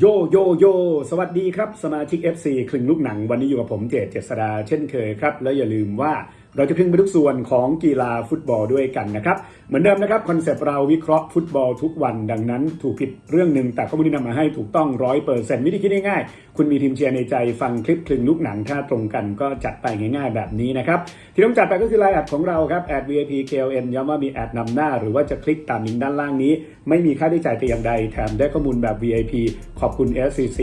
โยโยโย สวัสดีครับ สมาชิก FC คลึงลูกหนัง วันนี้อยู่กับผมเจตเจษดาเช่นเคยครับ แล้วอย่าลืมว่า เราจะคลึงไปทุกส่วนของกีฬาฟุตบอลด้วยกันนะครับ เหมือนเดิมนะครับคอนเซปต์เราวิเคราะห์ฟุตบอลทุกวัน ดังนั้นถูกผิดเรื่องหนึ่งแต่ข้อมูลที่นำมาให้ถูกต้องร้อยเปอร์เซ็นต์วิธีคิดง่ายๆ คุณมีทีมเชียร์ในใจฟังคลิปคลึงลูกหนังถ้าตรงกันก็จัดไปง่ายๆ แบบนี้นะครับ ที่ต้องจัดไปก็คือไลน์แอดของเราครับแอด VIP KLN ย้ำว่ามีแอดนำหน้า หรือว่าจะคลิกตามลิงก์ด้านล่างนี้ ไม่มีค่าใช้จ่ายแต่อย่างใดแถมได้ข้อมูลแบบ VIP ขอบคุณ SCC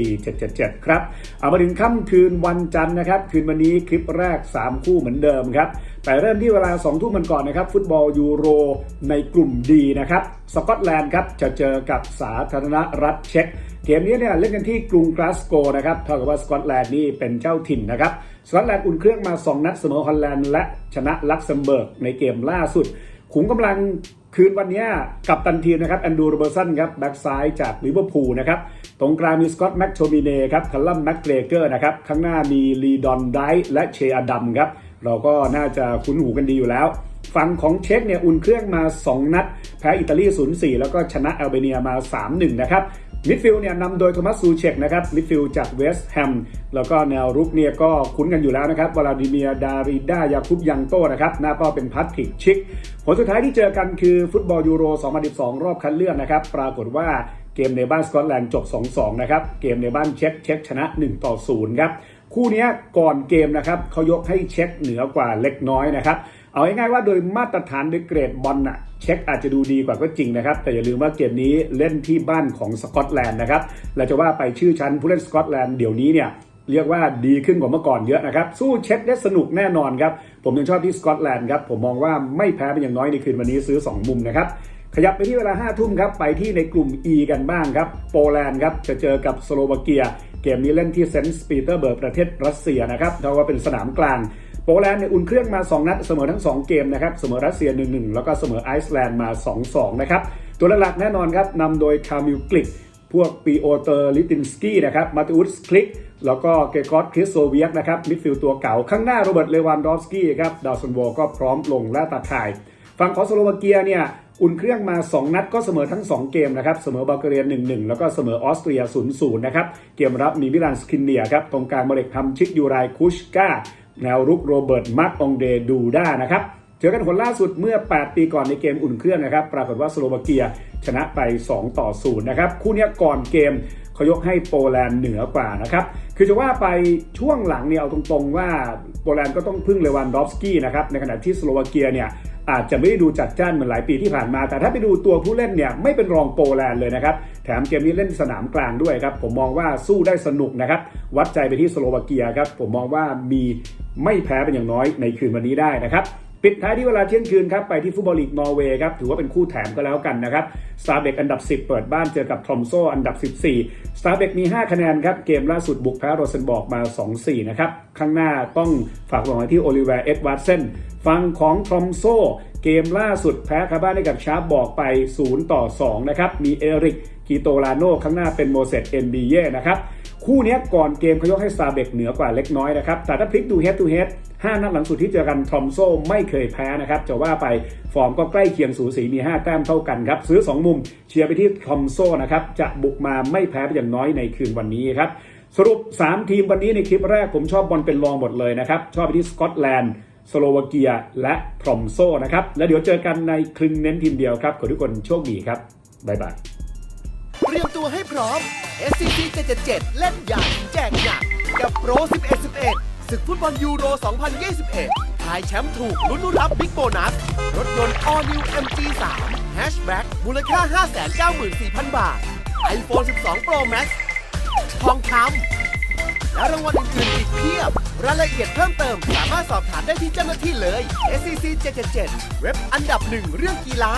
777 ครับเอามาถึงค่ำคืนวันจันทร์นะครับคืนวันนี้คลิปแรก 3 คู่เหมือนเดิมครับแต่เริ่มที่เวลา2ทุ่มกันก่อนนะครับ ฟุตบอลยูโรในกลุ่มดีนะครับ สกอตแลนด์ครับจะเจอกับสาธารณรัฐเช็กเกมนี้เนี่ยเล่นกันที่กรุงกลาสโกนะครับเท่ากับว่าสกอตแลนด์นี่เป็นเจ้าถิ่นนะครับ สกอตแลนด์อุ่นเครื่องมา 2 นัดเสมอฮอลแลนด์และชนะลักเซมเบิร์กในเกมล่าสุด ขุมกำลังคืนวันนี้กับตันทีมนะครับแอนดูโรเบอร์สันครับแบ็กซ้ายจากลิเวอร์พูลนะครับตรงกลางมีสกอตแม็กโทมิเน่ครับคัลลัมแม็กเกรเกอร์นะครับข้างหน้ามีลีดอนไดและเชอดัมครับ เราก็น่าจะคุ้นหูกันดีอยู่แล้ว ฝั่งของเช็กเนี่ยอุ่นเครื่องมา 2 นัด แพ้อิตาลี 0-4 แล้วก็ชนะแอลเบเนียมา 3-1 นะครับมิดฟิลด์เนี่ยนำโดยโทมัสซูเชกนะครับมิดฟิลด์จากเวสต์แฮมแล้วก็แนวรุกเนี่ยก็คุ้นกันอยู่แล้วนะครับวลาดิเมียดาริดายาคุบยังโตนะครับหน้าเป้าเป็นพัตติกชิก ผลสุดท้ายที่เจอกันคือฟุตบอลยูโร 2012 รอบคัดเลือกนะครับ ปรากฏว่าเกมในบ้านสกอตแลนด์จบ 2-2 นะครับ เกมในบ้านเช็กเช็กชนะ 1-0 ครับ คู่นี้ก่อนเกมนะครับเขายกให้เช็คเหนือกว่าเล็กน้อยนะครับ เอาง่ายๆว่าโดยมาตรฐานโดยเกรดบอลน่ะเช็คอาจจะดูดีกว่าก็จริงนะครับ แต่อย่าลืมว่าเกมนี้เล่นที่บ้านของสกอตแลนด์นะครับเราจะว่าไปชื่อชั้นผู้เล่นสกอตแลนด์เดี๋ยวนี้เนี่ยเรียกว่าดีขึ้นกว่าเมื่อก่อนเยอะนะครับ สู้เช็คได้สนุกแน่นอนครับ ผมยังชอบที่สกอตแลนด์ครับ ผมมองว่าไม่แพ้เป็นอย่างน้อยในคืนวันนี้ซื้อ 2 มุมนะครับ ขยับไปที่เวลา5ทุ่มครับ ไปที่ในกลุ่ม E กันบ้างครับ โปแลนด์ครับ จะเจอกับสโลวาเกีย เกมนี้เล่นที่เซนต์ปีเตอร์เบิร์กประเทศรัสเซียนะครับเท่าว่าเป็นสนามกลางโปแลนด์เนี่ยอุ่นเครื่องมา 2 นัดเสมอทั้ง 2 เกมนะครับ เสมอรัสเซีย 1-1 แล้วก็เสมอไอซ์แลนด์มา 2-2 นะครับ ตัวหลักแน่นอนครับนำโดยคามิลกลิกพวกปีโอเตอร์ลิตินสกี้นะครับมาติอุสคลิกแล้วก็เกกอตคริสโซเวียกนะครับมิดฟิลด์ตัวเก่า ข้างหน้าโรเบิร์ตเลวานดอฟสกี้ครับดาวซันโวก็พร้อมลงและตาข่าย ฝั่งของสโลวาเกียเนี่ย อุ่นเครื่องมา 2 นัดก็เสมอทั้ง 2 เกมนะครับ เสมอบัลแกเรีย 1-1 แล้วก็เสมอออสเตรีย 0-0 นะครับ เกมรับมีมิลานสคินเนียครับ ตรงกลางมาเล็กทำชิกยูไรคุชกาแนวรุกโรเบิร์ตมาร์กองเดดูด้านะครับเจอกันคนล่าสุดเมื่อ 8 ปีก่อนในเกมอุ่นเครื่องนะครับ ปรากฏว่าสโลวาเกียชนะไป 2 ต่อ 0 นะครับ คู่นี้ก่อนเกมเขายกให้โปแลนด์เหนือกว่านะครับ คือจะว่าไปช่วงหลังเนี่ยเอาตรงๆว่าโปแลนด์ก็ต้องพึ่งเลวานดอฟสกี้นะครับ ในขณะที่สโลวาเกียเนี่ย อาจจะไม่ได้ดูจัดจ้านเหมือนหลายปีที่ผ่านมา แต่ถ้าไปดูตัวผู้เล่นเนี่ยไม่เป็นรองโปแลนด์เลยนะครับ แถมเกมนี้เล่นสนามกลางด้วยครับ ผมมองว่าสู้ได้สนุกนะครับ วัดใจไปที่สโลวาเกียครับ ผมมองว่ามีไม่แพ้เป็นอย่างน้อยในคืนวันนี้ได้นะครับปิดท้ายที่เวลาเที่ยงคืนครับไปที่ฟุตบอลลีกนอร์เวย์ครับถือว่าเป็นคู่แถมก็แล้วกันนะครับสตาร์เบกอันดับ 10 เปิดบ้านเจอกับทอมโซอันดับ 14สตาร์เบกมี 5 คะแนนครับ เกมล่าสุดบุกแพ้โรเซนบอกมา 2-4 นะครับ ข้างหน้าต้องฝากหวังไว้ที่โอลิเวร์เอ็ดวาร์เซนฟังของทรอมโซ เกมล่าสุดแพ้คาบ้านให้กับชาร์ปบอกไป 0 ต่อ 2 นะครับ มีเอริกกีโตลาโนข้างหน้าเป็นโมเสสเอ็นบีเย่นะครับ คู่นี้ก่อนเกมเขายกให้ซาเบกเหนือกว่าเล็กน้อยนะครับ แต่ถ้าพลิกดูเฮด o ูเฮด5นัดหลังสุดที่เจอกันทอมโซไม่เคยแพ้นะครับจะว่าไปฟอร์มก็ใกล้เคียงสูสีมี 5 แต้มเท่ากันครับ ซื้อ 2 มุมเชียร์ไปที่ทอมโซนะครับ จะบุกมาไม่แพ้ไปอย่างน้อยในคืนวันนี้ครับ สรุป 3 ทีมวันนี้ในคลิปแรกผมชอบบอลเป็นรองหมดเลยนะครับ ชอบไปที่สกอตแลนด์ สโลวาเกีย และทรอมโซนะครับ แล้วเดี๋ยวเจอกันในคลึงเน้นทีมเดียวครับ ขอทุกคนโชคดีครับ บ๊ายบาย เตรียมตัวให้พร้อม SCC 777 เล่นใหญ่แจกหนักกับโปร11 11ศึกฟุตบอลยูโร 2021ทายแชมป์ถูกลุ้นรับบิ๊กโบนัส รถยนต์ All New MG3 Hatchback มูลค่า 594,000 บาท iPhone 12 Pro Max ทองคำและรางวัลอื่น เพียบ รายละเอียดเพิ่มเติม สามารถสอบถามได้ที่เจ้าหน้าที่เลย SCC 777 เว็บอันดับหนึ่งเรื่องกีฬา